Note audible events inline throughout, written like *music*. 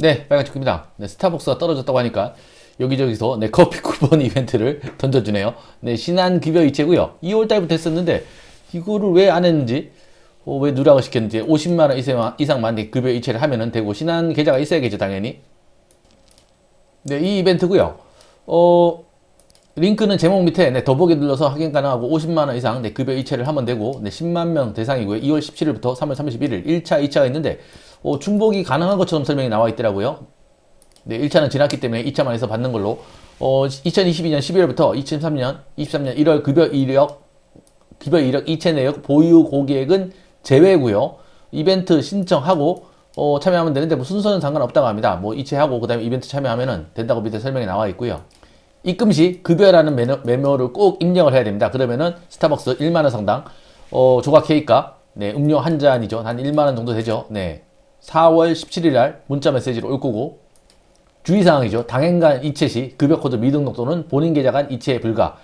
네, 빨간축입니다. 네, 스타벅스가 떨어졌다고 하니까 여기저기서 네, 커피 쿠폰 *laughs* 이벤트를 던져주네요. 네, 신한 급여 이체고요. 2월 달부터 했었는데 이거를 왜 안 했는지, 어, 왜 누락을 시켰는지 50만 원 이상, 이상만 네, 급여 이체를 하면은 되고 신한 계좌가 있어야겠죠, 당연히. 네, 이 이벤트고요. 어, 링크는 제목 밑에 네, 더보기 눌러서 확인 가능하고 50만 원 이상 네, 급여 이체를 하면 되고 네, 10만 명 대상이고요. 2월 17일부터 3월 31일 1차, 2차가 있는데 어, 중복이 가능한 것처럼 설명이 나와 있더라고요. 네, 1차는 지났기 때문에 2차만 해서 받는 걸로 어, 2022년 12월부터 2023년 23년 1월 급여 이력 급여 이력 이체 내역 보유 고객은 제외고요. 이벤트 신청하고 어, 참여하면 되는데 뭐 순서는 상관없다고 합니다. 뭐 이체하고 그다음에 이벤트 참여하면은 된다고 밑에 설명이 나와 있고요. 입금 시 급여라는 메모, 메모를 꼭 입력을 해야 됩니다. 그러면은 스타벅스 1만 원 상당 어, 조각 케이크가 네, 음료 한 잔이죠. 한 1만 원 정도 되죠. 네. 4월 17일 날 문자 메시지로 올 거고 주의사항이죠. 당행간 이체 시 급여 코드 미등록 또는 본인 계좌 간 이체 불가.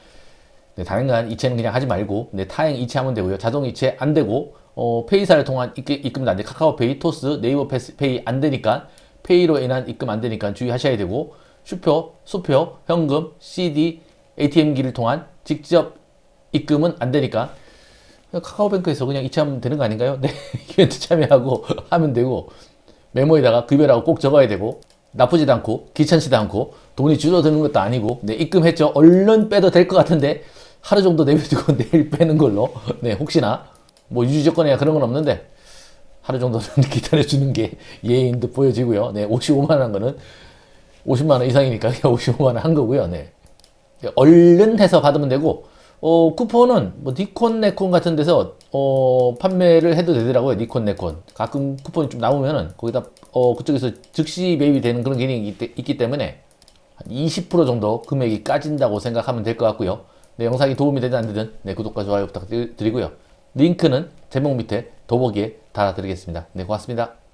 네, 당행간 이체는 그냥 하지 말고 네, 타행 이체하면 되고요. 자동 이체 안 되고 어, 페이사를 통한 입금, 입금도 안 돼. 카카오페이, 토스, 네이버 페이 안 되니까 페이로 인한 입금 안 되니까 주의하셔야 되고 슈표, 수표, 현금, CD, ATM기를 통한 직접 입금은 안 되니까 카카오뱅크에서 그냥 이체하면 되는 거 아닌가요? 네, *laughs* 이벤트 참여하고 하면 되고 메모에다가 급여라고 꼭 적어야 되고 나쁘지도 않고 귀찮지도 않고 돈이 줄어드는 것도 아니고 네 입금했죠. 얼른 빼도 될 것 같은데 하루 정도 내버두고 *laughs* 내일 빼는 걸로. 네 혹시나 뭐 유지 조건이야 그런 건 없는데 하루 정도는 *laughs* 기다려주는 게 예인도 보여지고요. 네 55만 원한 거는 50만 원 이상이니까 그냥 55만 원 한 거고요. 네 얼른 해서 받으면 되고 어, 쿠폰은 뭐 니콘 네콘 같은 데서 어, 판매를 해도 되더라고요. 니콘 네콘. 가끔 쿠폰이 좀 남으면은 거기다 어, 그쪽에서 즉시 매입이 되는 그런 기능이 있, 있기 때문에 한 20% 정도 금액이 까진다고 생각하면 될 것 같고요. 네, 영상이 도움이 되든 안 되든 네, 구독과 좋아요 부탁드리고요. 링크는 제목 밑에 더보기에 달아드리겠습니다. 네, 고맙습니다.